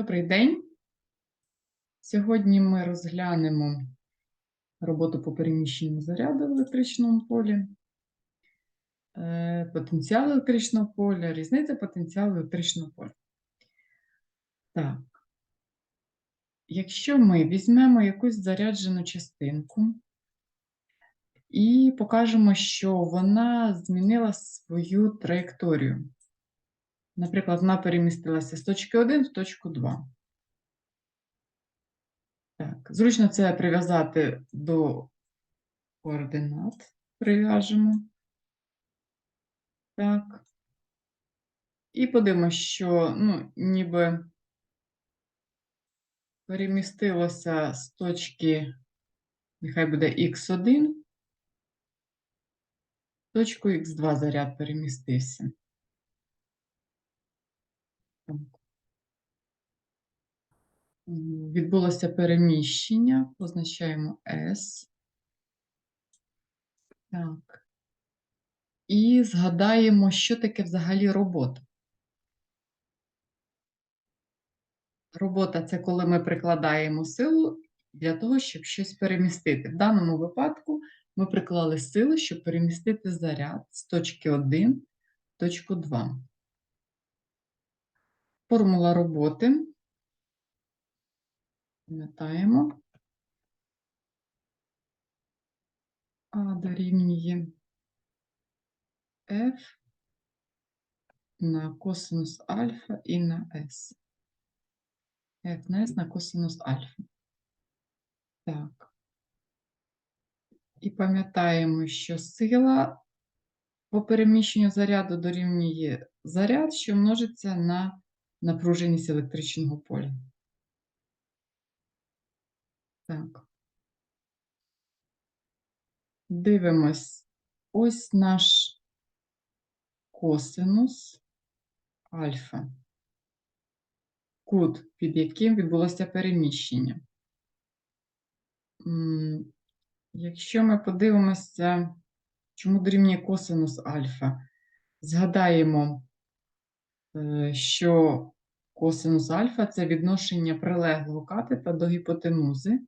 Добрий день. Сьогодні ми розглянемо роботу по переміщенню заряду в електричному полі, е, потенціал електричного поля, різниця потенціалу електричного поля. Так. Якщо ми візьмемо якусь заряджену частинку і покажемо, що вона змінила свою траєкторію. Наприклад, вона перемістилася з точки 1 в точку 2. Так, зручно це прив'язати до координат. Прив'яжемо. Так. І подивимося, що, ну, ніби перемістилося з точки, нехай буде х1, в точку х2 заряд перемістився. Відбулося переміщення, позначаємо S. Так. І згадаємо, що таке взагалі робота. Робота це коли ми прикладаємо силу для того, щоб щось перемістити. В даному випадку ми приклали силу, щоб перемістити заряд з точки 1 в точку 2. Формула роботи. Пам'ятаємо. А дорівнює F на косинус альфа і на S. F на S на косинус альфа. Так. І пам'ятаємо, що сила по переміщенню заряду дорівнює заряд, що множиться на напруженість електричного поля. Так. Дивимось. Ось наш косинус альфа. Кут, під яким відбулося переміщення. Якщо ми подивимося, чому дорівнює косинус альфа, згадаємо, що косинус альфа це відношення прилеглого катета до гіпотенузи,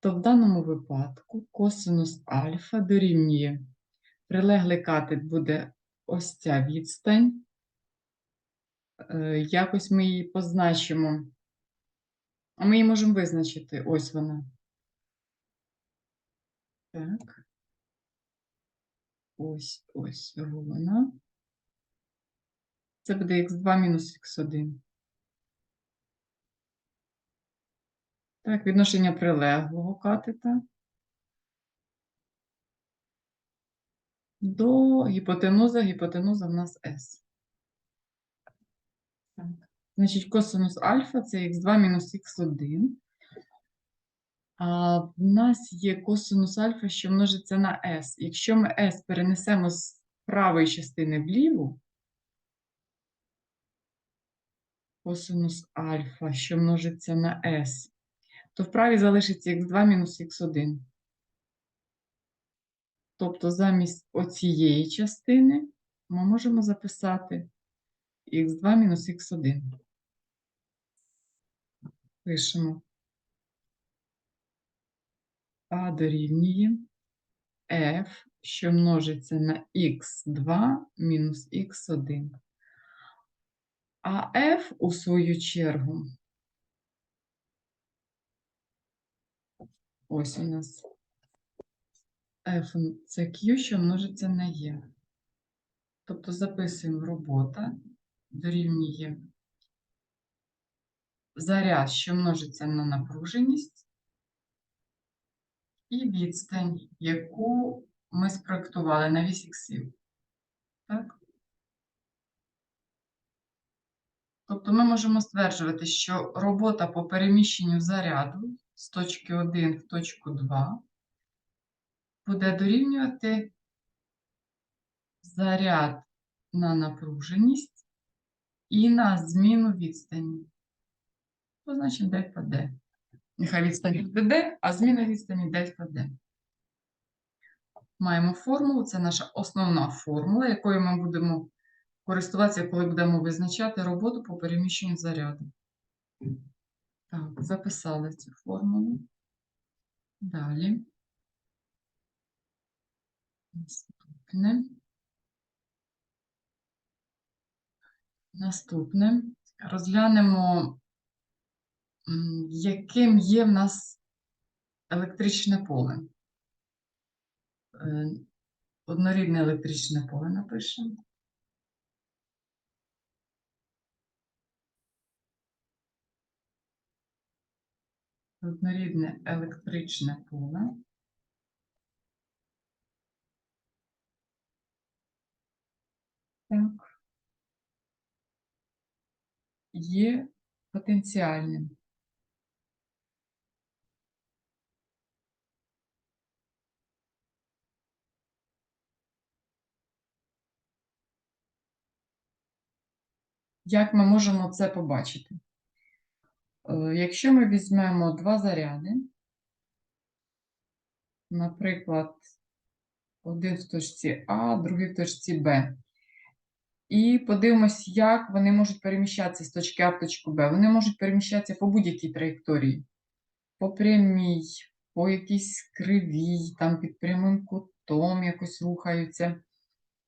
то в даному випадку косинус альфа дорівнює прилеглий катет буде ось ця відстань. Е, Якось ми її позначимо. А ми її можемо визначити. Ось вона. Так. Ось, ось вона. Це буде х2 мінус х1. Так, відношення прилеглого катета до гіпотенуза. Гіпотенуза в нас S. Так. Значить, косинус альфа це х2 мінус х1. А в нас є косинус альфа, що множиться на s. Якщо ми s перенесемо з правої частини вліву, косинус альфа, що множиться на s, то в правій залишиться х2 мінус х1. Тобто замість оцієї частини ми можемо записати х2 мінус х1. Пишемо. А дорівнює f, що множиться на х2 мінус х1. А f, у свою чергу, ось у нас f це q, що множиться на e. Тобто записуємо робота дорівнює заряд, що множиться на напруженість, і відстань, яку ми спроектували на вісь іксів. Так? Тобто ми можемо стверджувати, що робота по переміщенню заряду з точки 1 в точку 2 буде дорівнювати заряд на напруженість і на зміну відстані. Позначимо дельта D. Нехай відстань D, а зміна відстані дельта D. Маємо формулу, це наша основна формула, якою ми будемо користуватися, коли будемо визначати роботу по переміщенню заряду. Так, записали цю формулу. Далі. Наступне. Наступне. Розглянемо, яким є в нас електричне поле. Е, Однорідне електричне поле напишемо. Однорідне електричне поле. Так. Є потенціальним. Як ми можемо це побачити? Е, Якщо ми візьмемо два заряди, наприклад, один в точці А, другий в точці Б, і подивимось, як вони можуть переміщатися з точки А в точку Б. Вони можуть переміщатися по будь-якій траєкторії, по прямій, по якійсь кривій, там під прямим кутом якось рухаються.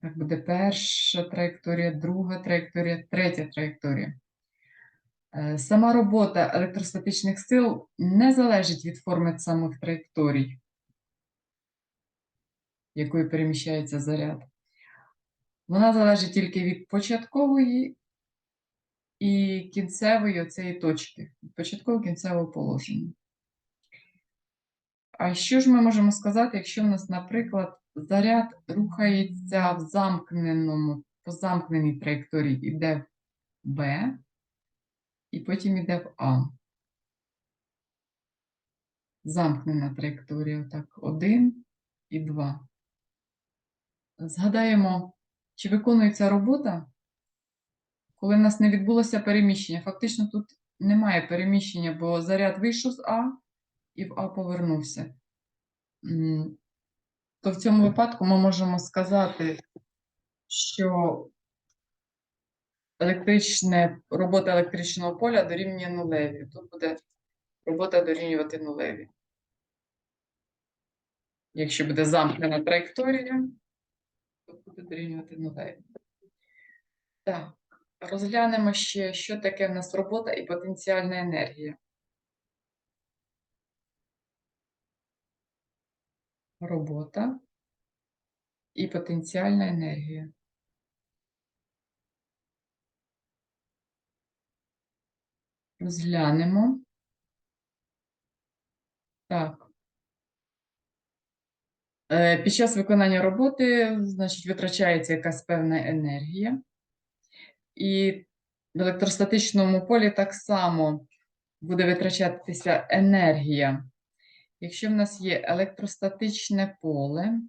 Так буде перша траєкторія, друга траєкторія, третя траєкторія. Е, Сама робота електростатичних сил не залежить від форми самих траєкторій, якою переміщається заряд. Вона залежить тільки від початкової і кінцевої оцеї точки, від початкового кінцевого положення. А що ж ми можемо сказати, якщо в нас, наприклад, заряд рухається в замкненому, по замкненій траєкторії, іде в Б, і потім іде в А. Замкнена траєкторія, так, 1 і 2. Згадаємо, чи виконується робота, коли в нас не відбулося переміщення. Фактично тут немає переміщення, бо заряд вийшов з А і в А повернувся. То в цьому випадку ми можемо сказати, що електричне, робота електричного поля дорівнює нулеві. Тут буде робота дорівнювати нулеві. Якщо буде замкнена траєкторія, то буде дорівнювати нулеві. Так, розглянемо ще, що таке в нас робота і потенціальна енергія. Робота і потенціальна енергія. Розглянемо. Так. Е, Під час виконання роботи, значить, витрачається якась певна енергія. І в електростатичному полі так само буде витрачатися енергія. Якщо в нас є електростатичне поле,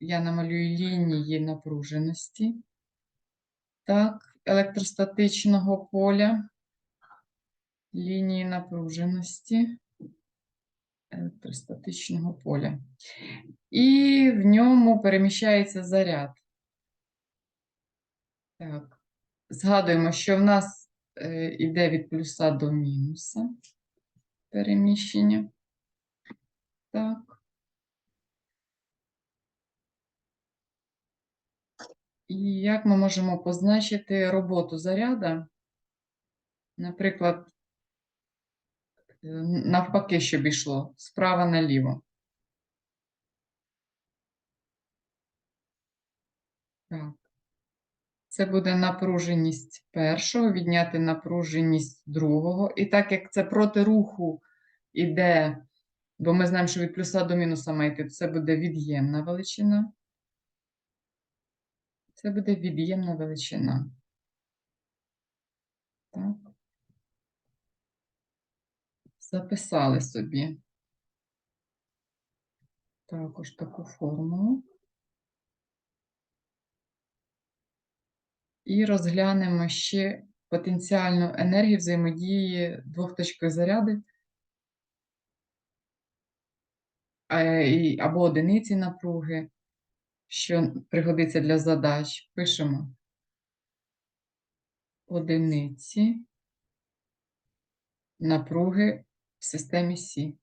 я намалюю лінії напруженості. Так, електростатичного поля, лінії напруженості електростатичного поля. І в ньому переміщається заряд. Так, згадуємо, що в нас е, іде від плюса до мінуса переміщення. Так. І як ми можемо позначити роботу заряда? Наприклад, е, навпаки, щоб йшло справа наліво. Так. Це буде напруженість першого, відняти напруженість другого. І так як це проти руху іде, бо ми знаємо, що від плюса до мінуса має йти, це буде від'ємна величина. Це буде від'ємна величина. Так. Записали собі також таку формулу. І розглянемо ще потенціальну енергію взаємодії двох точкових зарядів е, або одиниці напруги, що пригодиться для задач. Пишемо одиниці напруги в системі Сі.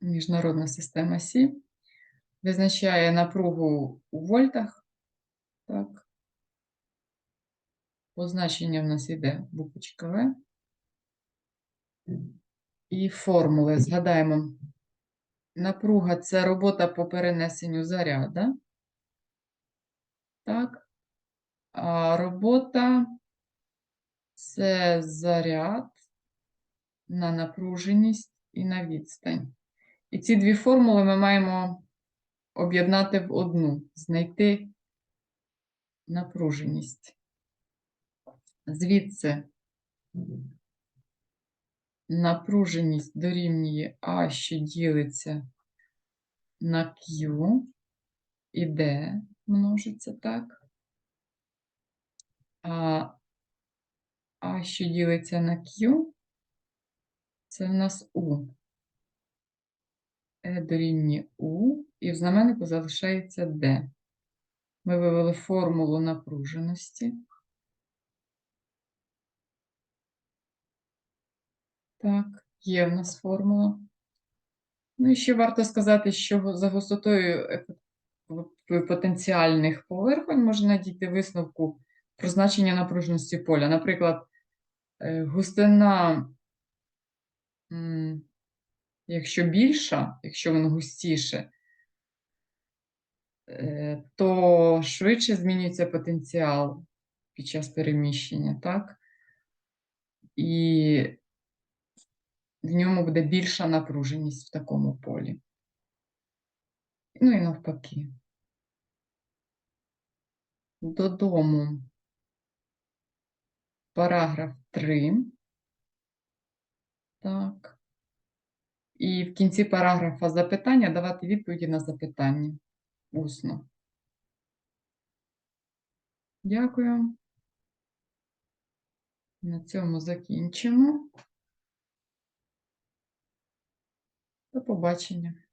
Міжнародна система Сі визначає напругу у вольтах. Так. Позначення в нас йде буквочка В. І формули згадаємо. Напруга це робота по перенесенню заряда. Так. А робота це заряд на напруженість і на відстань. І ці дві формули ми маємо об'єднати в одну, знайти напруженість. Звідси напруженість дорівнює А, що ділиться на Q, і D множиться так. А А, що ділиться на Q, це в нас У. Е дорівнює У, і в знаменнику залишається D. Ми вивели формулу напруженості. Так, є в нас формула. Ну і ще варто сказати, що за густотою потенціальних поверхонь можна дійти висновку про значення напруженості поля. Наприклад, е, густина, якщо більша, якщо воно густіше, е, то швидше змінюється потенціал під час переміщення, так? І в ньому буде більша напруженість в такому полі. Ну і навпаки. Додому. Параграф 3. Так. І в кінці параграфа запитання давати відповіді на запитання усно. Дякую. На цьому закінчимо. До побачення.